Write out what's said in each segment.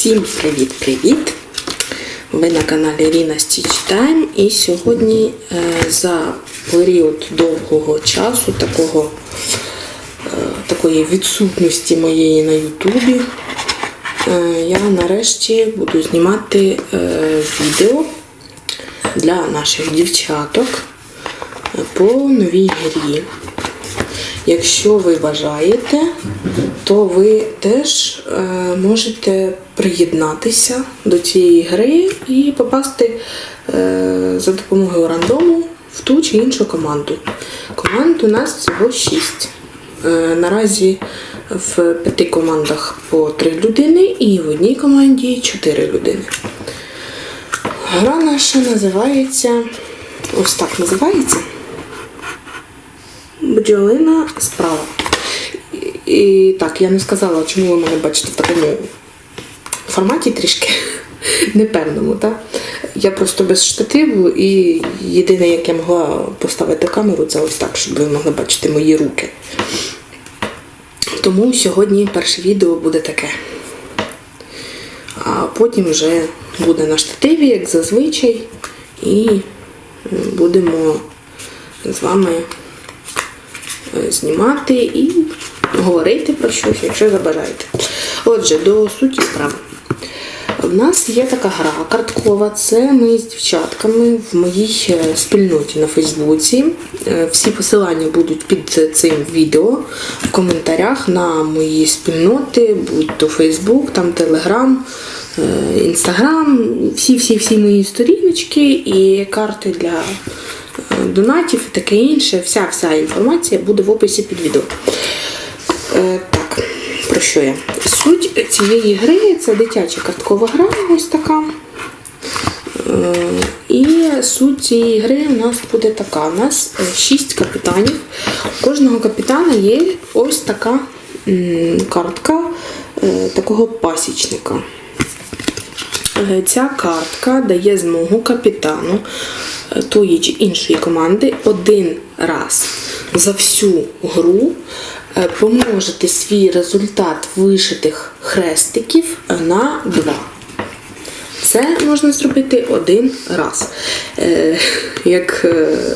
Всім привіт-привіт! Ви на каналі Ріна Stitch Time і сьогодні е, за період довгого часу, такого, е, такої відсутності моєї на Ютубі, е, я нарешті буду знімати відео для наших дівчаток по новій грі. Якщо ви бажаєте, то ви теж е, можете приєднатися до цієї гри і попасти е, за допомогою рандому в ту чи іншу команду. Команд у нас всього 6. Е, наразі в п'яти командах по 3 людини і в одній команді 4 людини. Гра наша називається. Ось так називається. Бджолина справа. І, так, я не сказала, чому ви мене бачите в такому форматі трішки непевному. Так? Я просто без штативу і єдине, як я могла поставити камеру, це ось так, щоб ви могли бачити мої руки. Тому сьогодні перше відео буде таке. А потім вже буде на штативі, як зазвичай, і будемо з вами знімати і говорити про щось, якщо забажаєте. Отже, до суті справи. У нас є така гра карткова. Це ми з дівчатками в моїй е, спільноті на Фейсбуці. Е, Всі посилання будуть під цим відео в коментарях на мої спільноти, будь то Фейсбук, там Телеграм, Інстаграм, всі-всі-всі мої сторіночки і карти для е, донатів і таке інше. Вся вся інформація буде в описі під відео. Е, Так, про що я? Суть цієї гри це дитяча карткова гра, ось така. Е, І суть цієї гри у нас буде така. У нас 6 капітанів. У кожного капітана є ось така картка е, такого пасічника. Е, Ця картка дає змогу капітану е, тої чи іншої команди один раз за всю гру е, помножити свій результат вишитих хрестиків на 2. Це можна зробити один раз. Як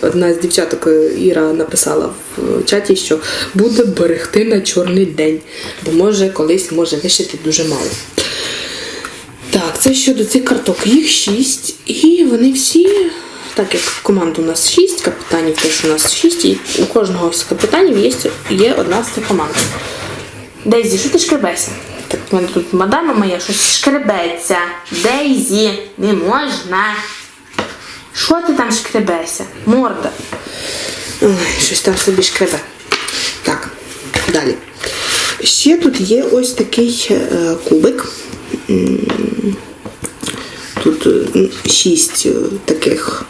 одна з дівчаток Іра написала в чаті, що буде берегти на чорний день, бо може колись може вишити дуже мало. Це щодо цих карток. Їх шість, і вони всі, так як команд у нас шість, капітанів теж у нас шість, і у кожного з капітанів є, є одна з цих команд. Дейзі, що ти шкребешся? Так, в мене тут мадама моя щось шкребеться. Дейзі, не можна. Що ти там шкребешся? Морда. Ой, щось там собі шкребе. Так, далі. Ще тут є ось такий е, кубик. Тут е, шість е, таких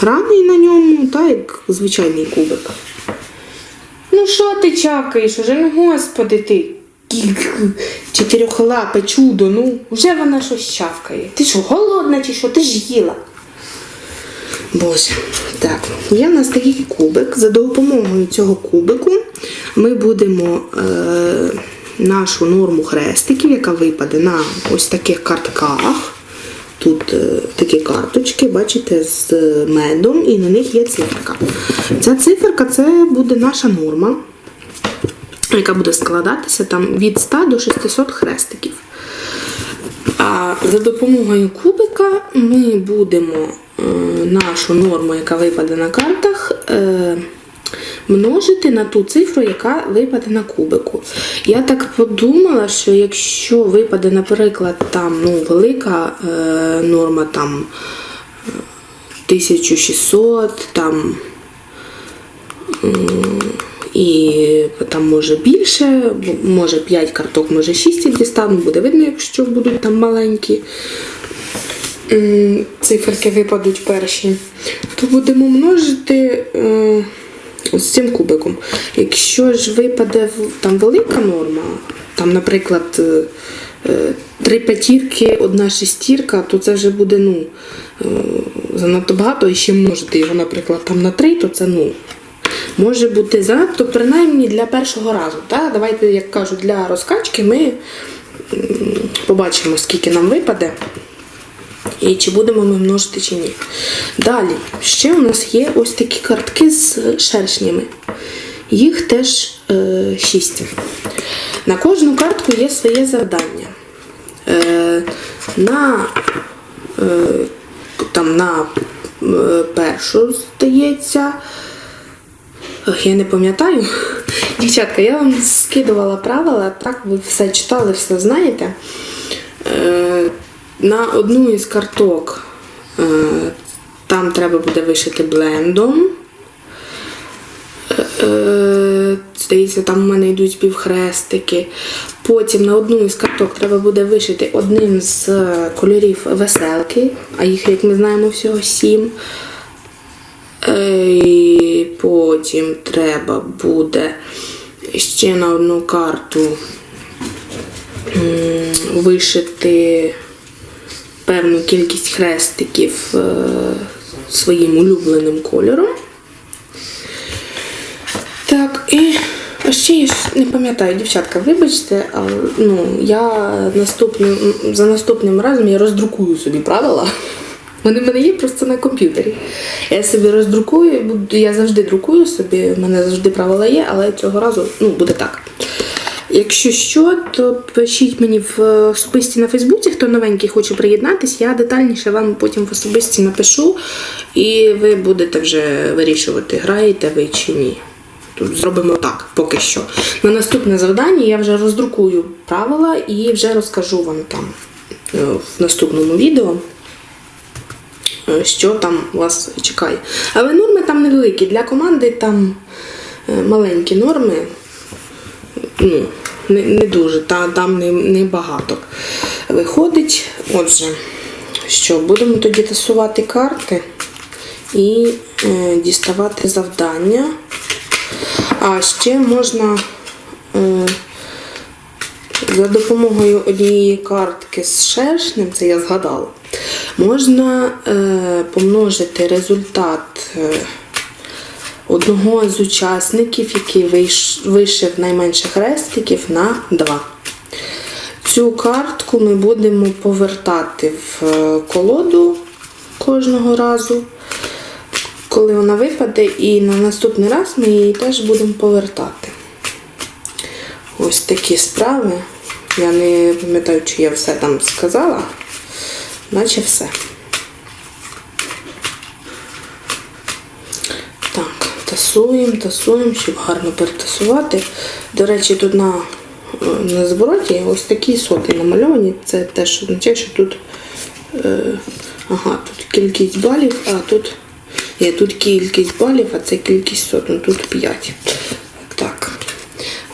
граней на ньому, та як звичайний кубик. Ну що ти чакаєш уже? Ну господи ти. Чотирьохлапе чудо, ну вже вона щось чавкає. Ти що, голодна чи що? Ти ж їла. Боже, так, є в нас такий кубик. За допомогою цього кубику ми будемо е, нашу норму хрестиків, яка випаде на ось таких картках. Тут е, такі карточки, бачите, з медом, і на них є циферка. Ця циферка це буде наша норма, яка буде складатися там від 100 до 600 хрестиків. А за допомогою кубика ми будемо е, нашу норму, яка випаде на картах, е, множити на ту цифру, яка випаде на кубику. Я так подумала, що якщо випаде, наприклад, там ну, велика е, норма там е, 1600, там і там може більше, може 5 карток, може 6 я дістану, буде видно, якщо будуть там маленькі циферки випадуть перші, то будемо множити з цим кубиком. Якщо ж випаде там велика норма, там, наприклад, е, е, три п'ятірки, одна шестірка, то це вже буде ну, е, занадто багато, і ще множити його, наприклад, там на три, то це ну, може бути занадто, принаймні для першого разу. Та? Давайте, як кажуть, для розкачки ми побачимо, скільки нам випаде. І чи будемо ми множити чи ні. Далі, ще у нас є ось такі картки з шершнями. Їх теж е, 6. На кожну картку є своє завдання. Е, на, е, там, на е, першу, здається, я не пам'ятаю. Дівчатка, я вам скидувала правила, так ви все читали, все знаєте. Е, на одну із карток е, там треба буде вишити блендом. Е, Здається, там у мене йдуть співхрестики. Потім на одну із карток треба буде вишити одним з е, кольорів веселки, а їх, як ми знаємо, всього сім. Е, І потім треба буде ще на одну карту вишити певну кількість хрестиків е, своїм улюбленим кольором. Так, і ще я не пам'ятаю, дівчатка, вибачте, але ну, я наступним, за наступним разом я роздрукую собі правила. Вони в мене є просто на комп'ютері. Я собі роздрукую, я завжди друкую собі, в мене завжди правила є, але цього разу ну, буде так. Якщо що, то пишіть мені в е, особисті на Фейсбуці, хто новенький хоче приєднатись, я детальніше вам потім в особисті напишу, і ви будете вже вирішувати, граєте ви чи ні. Тут зробимо так, поки що. На наступне завдання я вже роздрукую правила і вже розкажу вам там е, в наступному відео, е, що там вас чекає. Але норми там невеликі. Для команди там маленькі норми. Ну, не, не дуже, та, там не, не багато виходить. Отже, що, будемо тоді тасувати карти і е, діставати завдання. А ще можна е, за допомогою однієї картки з шершнем, це я згадала, можна е, помножити результат е, одного з учасників, який вишив найменше хрестиків, на 2. Цю картку ми будемо повертати в е, колоду кожного разу коли вона випаде, і на наступний раз ми її теж будемо повертати. Ось такі справи. Я не пам'ятаю, чи я все там сказала, наче все. Так, тасуємо, тасуємо, щоб гарно перетасувати. До речі, тут на, е, на звороті ось такі соти намальовані. Це теж означає, що тут, е, ага, тут кількість балів, а тут. Є тут кількість балів, а це кількість сот, ну тут 5.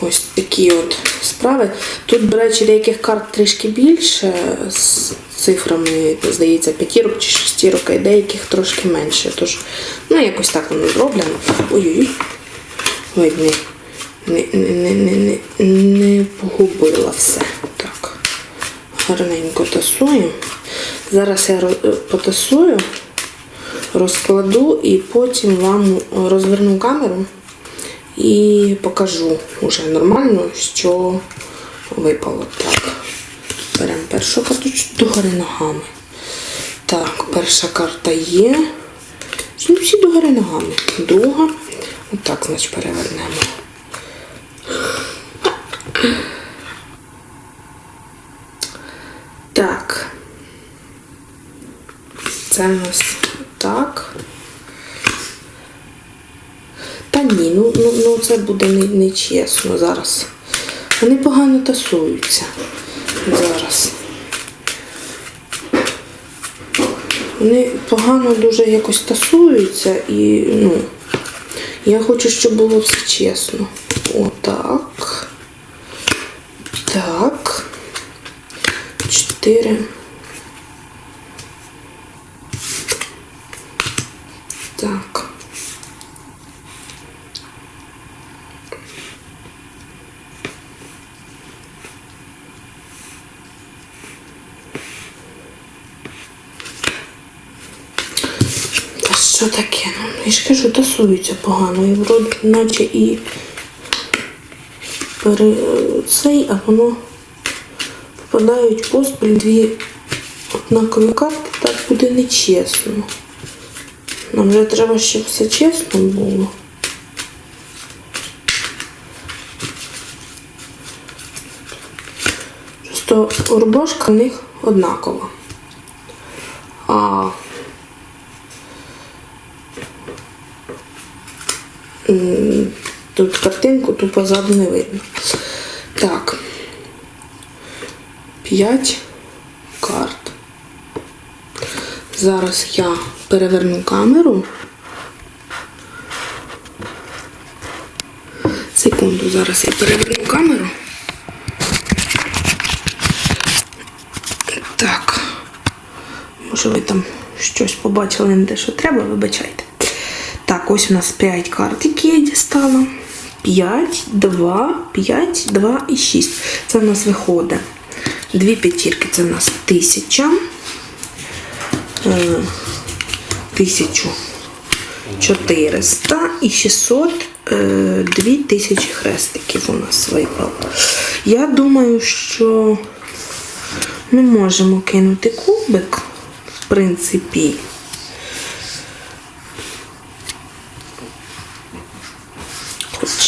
Ось такі от справи. Тут, до речі, деяких карт трішки більше з цифрами, здається, п'ятірок чи шестірок, а деяких трошки менше. Тож, ну, якось так воно зроблено. Ой-ой-ой. Ой, не, не, не, не, не, не погубила все. Так. Гарненько тасуємо. Зараз я потасую розкладу і потім вам розверну камеру і покажу уже нормально, що випало. Так, беремо першу карточку догори ногами. Так, перша карта є. Ну, всі догори ногами. Друга. Отак, значить, перевернемо. Так. Це в нас так. Та ні, ну, ну, ну це буде не, нечесно зараз. Вони погано тасуються зараз. Вони погано дуже якось тасуються і, ну, я хочу, щоб було все чесно. Отак. Так. Чотири. Так. А що таке? Ну, я ж кажу, тасується погано. І вроді наче і пере... цей, а воно Впадають поспіль дві однакові карти, так буде нечесно. Нам вже треба, щоб все чесно було. Просто рубашка в них однакова. А тут картинку тупо позаду не видно. Так. П'ять карт. Зараз я переверну камеру. Секунду, зараз я переверну камеру. Так. Може ви там щось побачили не те, що треба, вибачайте. Так, ось у нас 5 карт, які я дістала. 5, 2, 5, 2 і 6. Це в нас виходить. Дві п'ятірки це в нас тисяча. Е, Тисячу. 400 і 600 е, 2000 хрестиків у нас випало. Я думаю, що ми можемо кинути кубик, в принципі.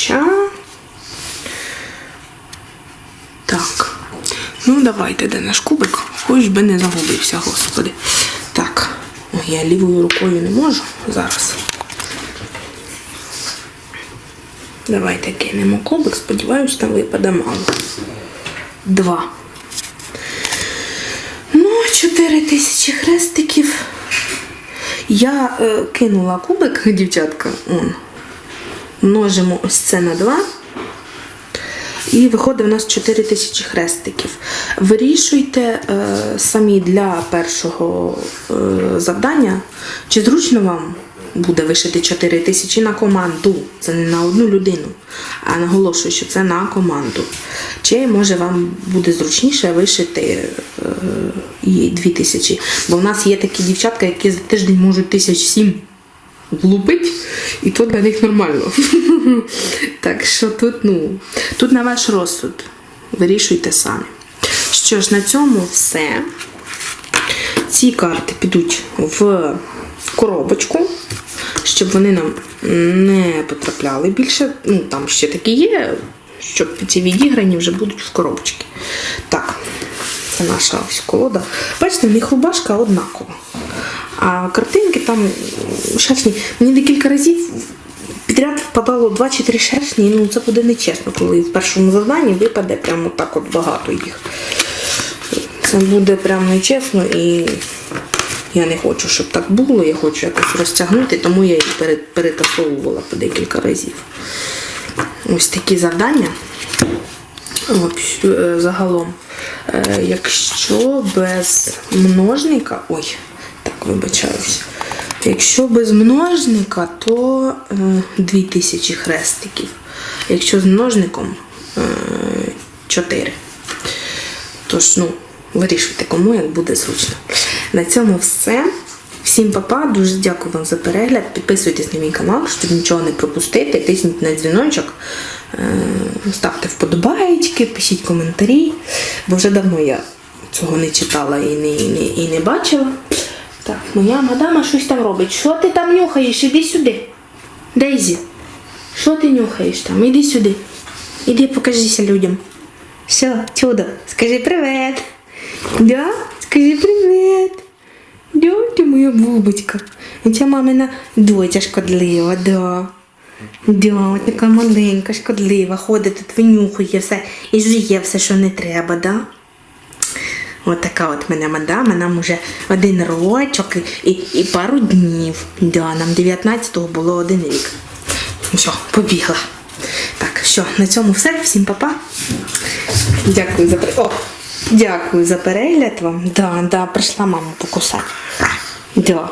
Хоча. Так. Ну, давайте, де наш кубик. Хоч би не загубився, господи. Так. Я лівою рукою не можу зараз. Давайте кинемо кубик, сподіваюсь, там випаде мало. Два. Ну, 4 тисячі хрестиків. Я е, кинула кубик, дівчатка. Он. Множимо ось це на 2. І виходить у нас 4 тисячі хрестиків. Вирішуйте е, самі для першого е, завдання, чи зручно вам буде вишити 4 тисячі на команду. Це не на одну людину, а наголошую, що це на команду. Чи може вам буде зручніше вишити е, і 2 тисячі. Бо в нас є такі дівчатка, які за тиждень можуть тисяч сім влупить, і то для них нормально. так що тут, ну, тут на ваш розсуд. Вирішуйте самі. Що ж, на цьому все. Ці карти підуть в коробочку, щоб вони нам не потрапляли більше. Ну, там ще такі є, щоб ці відіграні вже будуть в коробочці. Так, це наша ось колода. Бачите, в них рубашка однакова. А картинки там шершні. Мені декілька разів підряд впадало 2 чи 3 шершні, ну це буде нечесно, коли в першому завданні випаде прямо так от багато їх. Це буде прямо нечесно і я не хочу, щоб так було, я хочу якось розтягнути, тому я пере- перетасовувала по декілька разів. Ось такі завдання. Е, загалом, е, якщо без множника, ой, так, вибачаюсь. Якщо без множника, то е, 2000 хрестиків. Якщо з множником е, 4. Тож, ну, вирішуйте, кому як буде зручно. На цьому все. Всім папа, дуже дякую вам за перегляд. Підписуйтесь на мій канал, щоб нічого не пропустити. Тисніть на дзвіночок, е, ставте вподобайки, пишіть коментарі, бо вже давно я цього не читала і не, і не, і не бачила. Так, моя мадама щось там робить. Що ти там нюхаєш? Іди сюди. Дейзі, що ти нюхаєш там? Іди сюди. Іди покажися людям. Все, чудо, скажи привет. Да? Скажи привет. Да, моя бубочка. Ця мамина доча шкодлива, да. Да, така маленька, шкодлива, ходить тут винюхує все і жує все, що не треба, да? От така от мене мадама, нам уже один рочок і, і, і пару днів. Да, нам 19-го було один рік. Ну що, побігла. Так, що, на цьому все. Всім па-па. Дякую за. О, дякую за перегляд вам. Да, да, прийшла маму покусати. Да.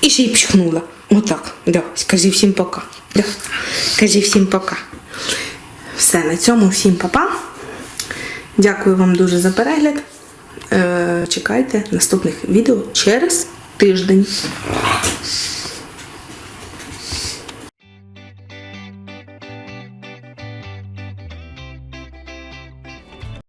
І ще й пчихнула. Отак. Да. Скажи всім пока. Да. Кажи всім пока. Все, на цьому всім па-па. Дякую вам дуже за перегляд. Е, чекайте наступних відео через тиждень.